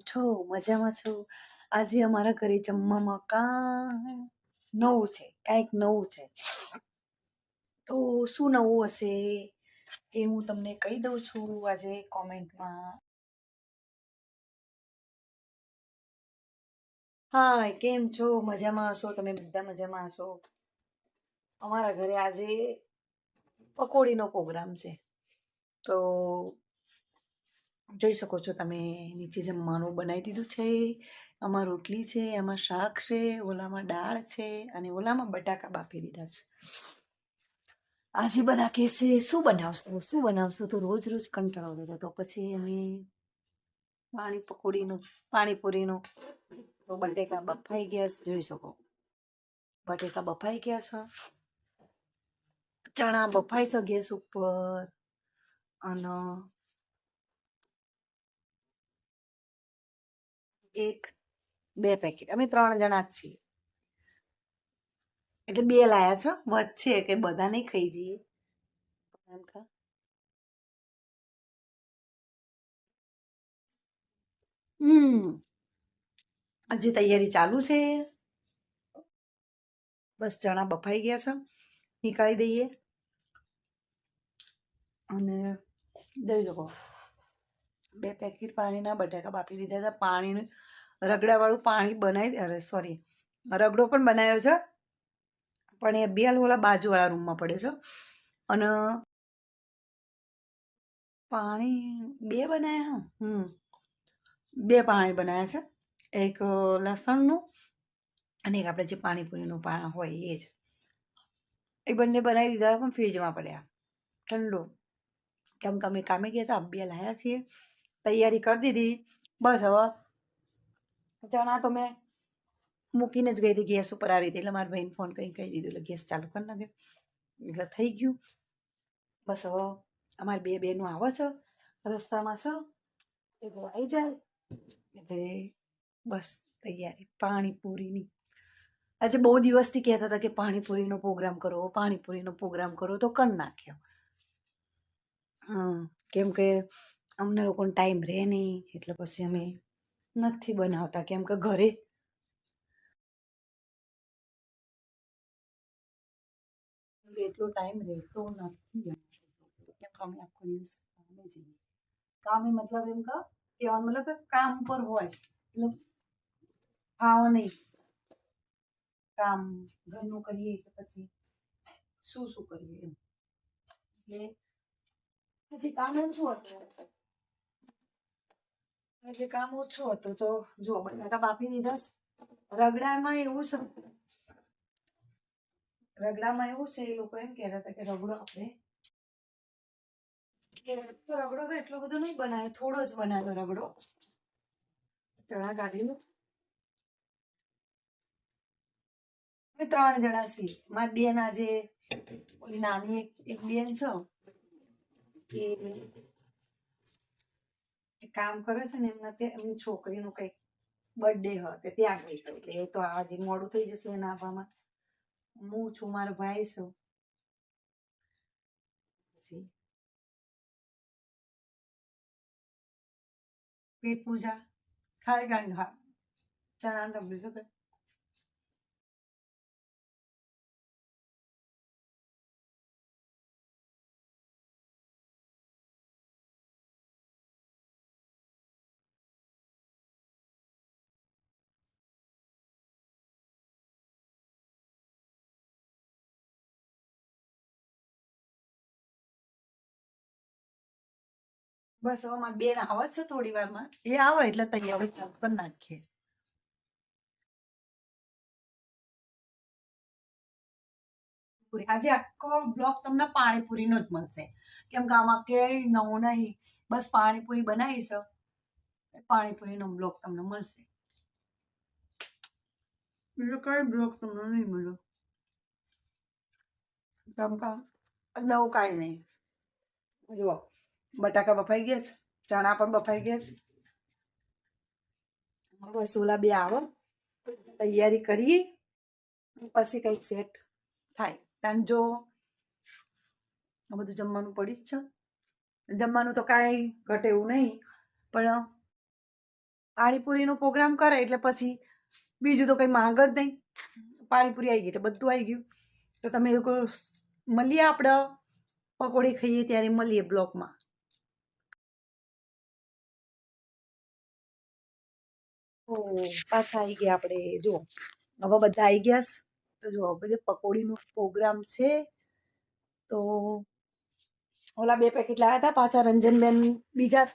છો, મજામાં છો? આજે અમારા ઘરે જમવામાં કાંઈ નવું છે, કાંઈક નવું છે. તો શું નવું હશે એ હું તમને કહી દઉં છું આજે કોમેન્ટમાં. હા, કેમ છો? મજામાં હશો? તમે બધા મજામાં હશો? અમારા ઘરે આજે પકોડીનો પ્રોગ્રામ છે. તો જોઈ શકો છો તમે નીચે જમવાનું બનાવી દીધું છે, આમાં રોટલી છે, આમાં શાક છે, ઓલામાં દાળ છે અને ઓલામાં બટાકા બાફી દીધા છે. આજે બધા કહે છે, શું બનાવશો? શું બનાવશો? તો રોજ રોજ કંટાળો આવતો તો પછી અમે પાણી પકોડીનું, પાણીપુરીનું તો બટેકા બફાઈ ગયા છે. જોઈ શકો. બટેકા બફાઈ ગયા છે. ચણા બફાઈ છે ગેસ ઉપર અને એક, બે પેકેટ. અમે ત્રણ જણા જ છીએ. એટલે બે લાયા છો, વચ્ચે કે બધા નહીં ખાઈ જઈએ. એમ હમ. હજી તૈયારી ચાલુ છે. બસ ચણા બફાઈ ગયા છે. નીકાળી દઈએ. અને દઈ શકો. બે પેકેટ પાણીના બટાકા બાફી દીધા હતા. પાણીનું રગડાવાળું પાણી બનાવી અરે સોરી રગડો પણ બનાવ્યો છે. પણ એ બે ઓલા બાજુવાળા રૂમમાં પડે છે. અને પાણી બે બનાવ્યા હમ. બે પાણી બનાવ્યા છે. એક લસણનું અને એક આપણે જે પાણીપુરીનું પાણી હોય એ જ. એ બંને બનાવી દીધા પણ ફ્રીજમાં પડ્યા. ઠંડુ. કેમ કે અમે કામે ગયા હતા બે લાયા છીએ. તૈયારી કરી દીધી. બસ હવે ચણા તો મેં મૂકીને જ ગઈ હતી ગેસ ઉપર આ રીતે. એટલે મારા ભાઈને ફોન કરીને કહી દીધું એટલે ગેસ ચાલુ કરી નાખ્યો એટલે થઈ ગયું. બસ હવે અમારી બે બહેનો આવે છે, રસ્તામાં છો. એ આવી જાય. એટલે બસ તૈયારી. પાણીપુરીની. આજે બહુ દિવસથી કહેતા હતા કે પાણીપુરીનો પ્રોગ્રામ કરો, પાણીપુરીનો પ્રોગ્રામ કરો તો કરી નાખ્યો. કેમ કે અમને લોકોને ટાઈમ રહે નહીં, એટલે પછી અમે નથી બનાવતા, કેમ કે ઘરે એટલો ટાઈમ રહેતો નથી. કેમ કે અમે આખો દિવસ કામે જઈએ. કામે મતલબ એમ કે, કહેવાનો મતલબ કે કામ પર હોય, એટલે આવો નહીં. કામ ઘરનું કરીએ કે પછી શું શું કરીએ એમ. એટલે પછી કામ એમ શું હતું? એટલે કામ ઓછું હતું તો જો બટાકા બાફી દીધા રગડામાં એવું છે રગડામાં એવું છે, એ લોકો એમ કહેતા હતા કે રગડો આપણે રગડો તો એટલો બધો નહીં બનાવ્યો, થોડો જ બનાવ્યો રગડો. ચણા કાઢી લો અમે ત્રણ જણા છીએ. મારી બેન આજે ઓલી નાની એક બેન છે. એ કામ કરે છે ને, એમના એમની છોકરીનું કંઈક બર્થડે હોય, તે ત્યાં ગઈ હતી એટલે એ તો આજે મોડું થઈ જશે એના આવવામાં હું છું, મારો ભાઈ છું. પેટ પૂજા. ખાલી ગાય હા. ચણા તમને શું બસ હવે મારી બેન આવે છે થોડી વારમાં. એ આવે એટલે તૈયાર કરી નાખીએ. આજે આખો બ્લોક તમને પાણીપુરીનો જ મળશે. કેમ કે આમાં ક્યાંય નવું નહીં. બસ પાણીપુરી બનાવી છે. પાણીપુરીનો બ્લોક તમને મળશે. બીજો કઈ બ્લોક તમને નહીં મળ્યો. કેમ કે નવું કાંઈ નહીં. જુઓ. બટાકા બફાઈ ગયા છે? ચણા પણ બફાઈ ગયા છે? રસોલા બે આવો. તૈયારી કરીએ. પછી કંઈક સેટ થાય. કારણ જો આ બધું જમવાનું પડી જ છે. જમવાનું તો કાંઈ ઘટે એવું નહીં. પણ પાણીપુરીનો પ્રોગ્રામ કરે એટલે પછી બીજું તો કંઈ માંગ જ નહીં. પાણીપુરી આવી ગઈ એટલે બધું આવી ગયું. તો તમે લોકો મળીએ આપણે પકોડી ખાઈએ ત્યારે મળીએ બ્લોકમાં. પાછા આવી ગયા આપણે જુઓ હવે બધા આવી ગયા છે તો જુઓ બધે પકોડીનો પ્રોગ્રામ છે. તો ઓલા બે પેકેટ લાવ્યા હતા પાછા રંજનબેન બીજા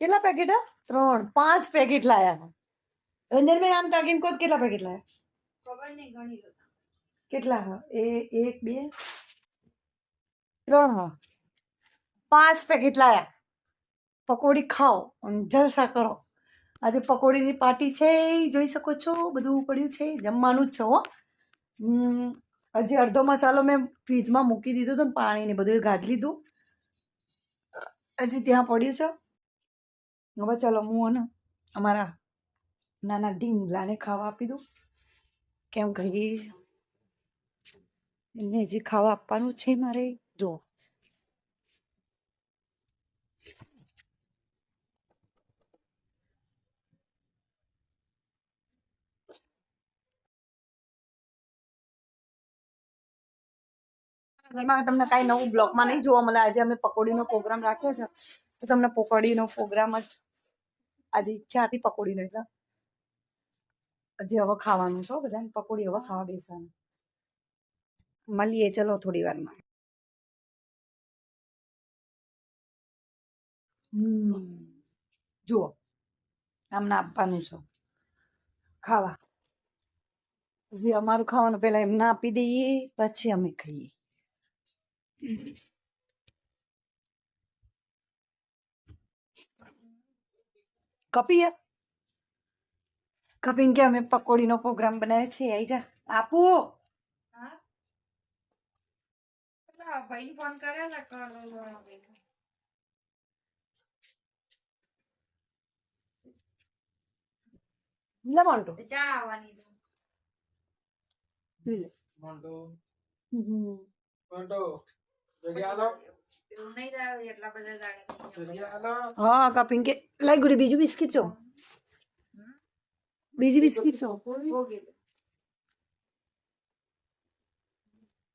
કેટલા પેકેટ ત્રણ પાંચ પેકેટ લાયા રંજનબેન આમ તાકીને કોત કેટલા પેકેટ લાયા? ખબર નહીં ગણી લો કેટલા હા? એ એક બે ત્રણ હા. પાંચ પેકેટ લાયા. પકોડી ખાઓ અને જલસા કરો. આજે પકોડીની પાર્ટી છે એ જોઈ શકો છો, બધું પડ્યું છે, જમવાનું જ છે હો. હજી અડધો મસાલો મેં ફ્રીજમાં મૂકી દીધો હતો ને પાણીને બધું કાઢી લીધું. હજી ત્યાં પડ્યું છે. હવે ચાલો હું અને અમારા નાના ઢીંગલાને ખાવા આપી દઉં. કેમ કહી એમને હજી ખાવા આપવાનું છે મારે. જો ઘરમાં તમને કાંઈ નવું બ્લોગમાં નહીં જોવા મળે. આજે અમે પકોડીનો પ્રોગ્રામ રાખ્યો છે. તો તમને પકોડીનો પ્રોગ્રામ જ આજે ઈચ્છા હતી પકોડીનો, એટલે હજી હવે ખાવાનું છો બધાને. પકોડી હવે ખાવા બેસવાનું. મળીએ ચલો થોડી વારમાં. જુઓ, આમને આપવાનું છે. ખાવા. હજી અમારું ખાવાનું પહેલાં એમને આપી દઈએ, પછી અમે ખાઈએ. કપીએ? કપિંગ કે અમે પકોડીનો પ્રોગ્રામ બનાવ્યો છે આઈ જા. આપુ? ભાઈ ફોન કર્યા કરો લે મોન્ટો. ચા આવવાની લે. મોન્ટો. મોન્ટો. હા કપિંગ કે લાઈ ગુડી બીજું બિસ્કિટ છો બીજી બિસ્કિટ છો ભોગી દે.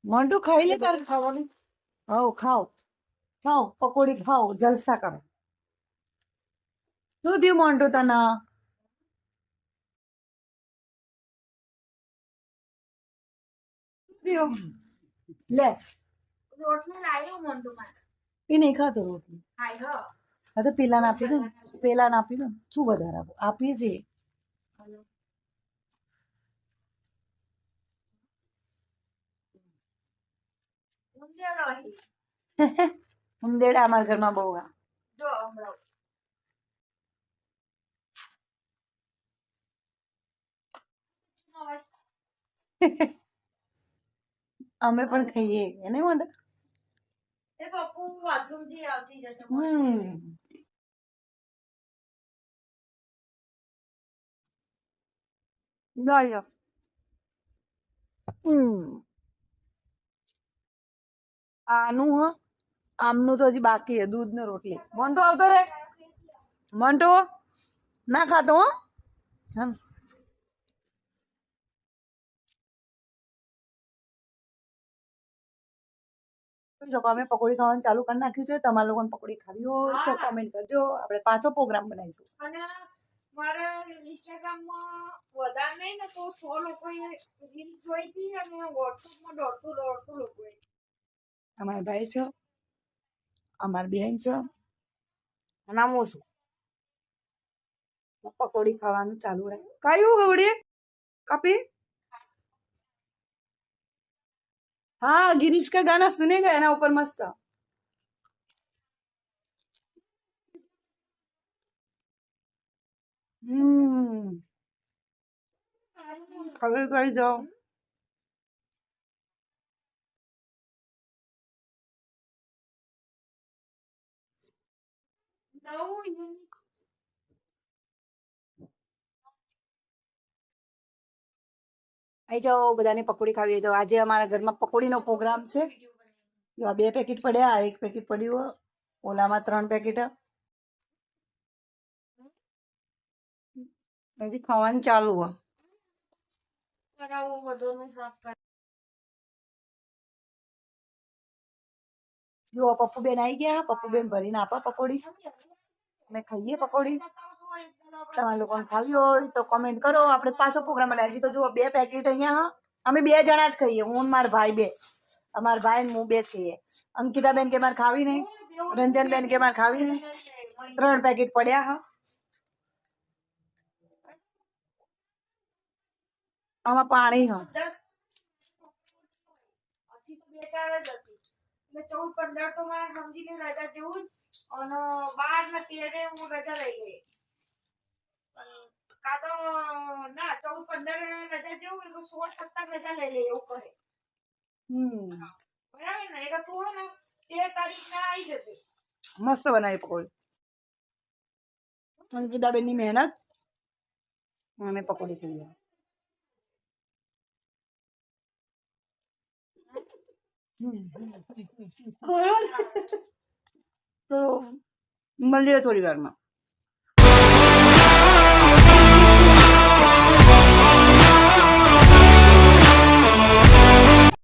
મોન્ટુ ખાઈ લે તારે ખાવાનું હાઉ ખાઓ ખાઓ પકોડી ખાઓ જલસા કરો શું થયું મોન્ટુ તને શું થયું? લે રોટલો લાવ્યો મોંઢું મારે એ નહીં ખાતો રોટલી. હાય હા તો પેલાને આપી દો પેલાને આપી દો શું વધારે આપો? આપીએ છીએ ઊંધિયાનો અમારા ઘરમાં બહુ આ. જો હમણાં. અમે પણ ખાઈએ. એને માટે? એ પપ્પુ બાથરૂમથી આવતી જશે હમ લો લો હમ આનું હ આમનું તો હજી બાકી છે દૂધ ને રોટલી મોન્ટો આવતો રે મોન્ટો ના ખાતો હો હા જો અમે પકોડી ખાવાનું ચાલુ કરી નાખ્યું છે તમારા લોકોને પકોડી ખાવી હોય તો. કમેન્ટ કરજો. આપણે પાછો પ્રોગ્રામ બનાવીશું. અને મારા ઇન્સ્ટાગ્રામમાં વધારે નહીં ને તો સો લોકોએ રીલ્સ જોઈ હતી અને વોટ્સઅપમાં દોઢસો દોઢસો લોકોએ. અમારા ભાઈ છે અમારી બેન છે. અને આમ છું પકોડી ખાવાનું ચાલુ રહે કયું ગવડી કપી हाँ गिरीश का गाना सुनेगा है ना ऊपर मस्त। हम्म। तो जाओ। નવું આવી જાઓ બધાને પકોડી ખાવી હોય તો. આજે અમારા ઘરમાં પકોડીનો પ્રોગ્રામ છે. જો આ બે પેકેટ પડ્યા આ એક પેકેટ પડ્યું ઓલામાં ત્રણ પેકેટ. હજી ખાવાનું ચાલુ હોય. કરાવું બધું સાફ કર જો પપ્પુબેન આવી ગયા પપ્પુબેન ભરીને આપો પકોડી. અમે ખાઈએ પકોડી. તમારે લોકોને ખાવી હોય તો કમેન્ટ કરો. આપણે પાછો પ્રોગ્રામ બનાવીએ છીએ તો જુઓ, બે પેકેટ અહીંયા, હા. અમે બે જણા જ ખાઈએ. હું ને મારા ભાઈ બે. અમારા ભાઈ ને હું બે જ ખાઈએ. અંકિતાબેન કે મારે ખાવી નહીં. રંજનબેન કે મારે ખાવી નહીં. ત્રણ પેકેટ પડ્યા, હા. આમાં પાણી, હા. હજી તો બે ચાર જ હતી. એટલે ચૌદ, પંદર તો મારે સમજી લે રજા જેવું જ. અને બાર ને તેરે હું રજા લઈ ગઈ પણ કાં તો ના ચૌદ પંદર રજા જેવું એટલે સોળ સત્તર રજા લઈ લે એવું કહે. હમ. બરાબર ને? એટલે તું હે ને તેર તારીખ ના આવી જજે. મસ્ત બનાવી પકોડી. અંકિતાબેનની મહેનત. અમે પકોડી ખાઈએ તો મળીએ થોડી વારમાં.